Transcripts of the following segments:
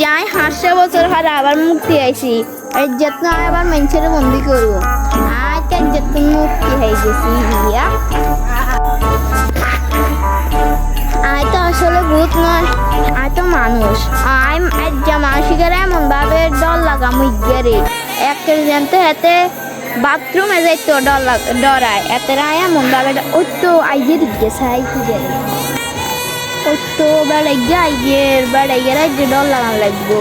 যাই হাসছে বছর হারে আবার মুক্তি আইছি এই যত্ন আবার মানুষের বন্দি করব। আজকে যত্ন মুক্তি হয়ে গেছি ইয়া। আয় তো আসলে ভূত নয় আয় তো মানুষ। আয় যা মানসিকের এমন ভাবে ডর লাগা মুই গেরে একের জানতে হাতে বাথরুমে যাইতো ডর ডরায়। এতে রায় এমন ভাবে ওই তো আইয়ে দিকে সাই কি গেলে ওই তো বেড়াই গে আইয়ের বেড়াই গে রাজ্যে ডর লাগান লাগবো।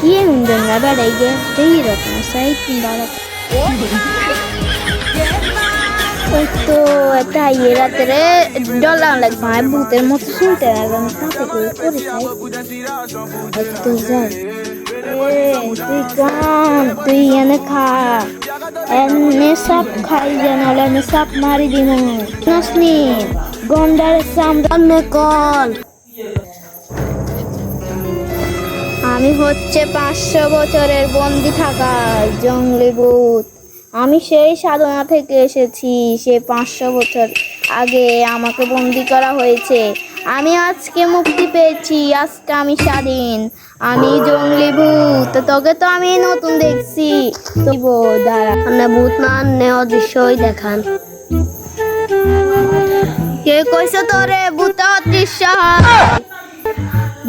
কি হুন্ডন না বেড়াই গে এই রকম সাই কি বাড়া ওই তো একটা ইয়ে রাতে রে ডর লাগান লাগবে। আমার ভূতের মতো শুনতে আমি কাছে করে করে চাই ওই যাই তুই কান তুই এনে খা। আমি হচ্ছে পাঁচশো বছরের বন্দি থাকা জঙ্গলি ভূত। আমি সেই সাধনা থেকে এসেছি, সে পাঁচশো বছর আগে আমাকে বন্দি করা হয়েছে। আমি আজকে মুক্তি পেয়েছি আজকে আমি স্বাধীন আমি জঙ্গলি ভূত তোকে তো আমি নতুন দেখছি তো দাঁড়া আপনি ভূত না আনলে অদৃশ্যই দেখান কে কইছে তোরে ভূত অদৃশ্য হয়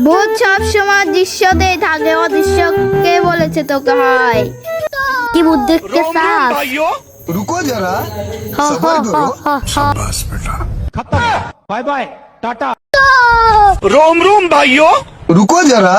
ভূত সব সময় দৃশ্যতেই থাকে অদৃশ্য কে বলেছে তোকে হয় কি ভূত দেখতে চাস रुको जरा হ হ सबर হ करो হ হ बस बेटा खत्म बाय बाय টাটা। রোম রোম ভাইও। রুকো যারা।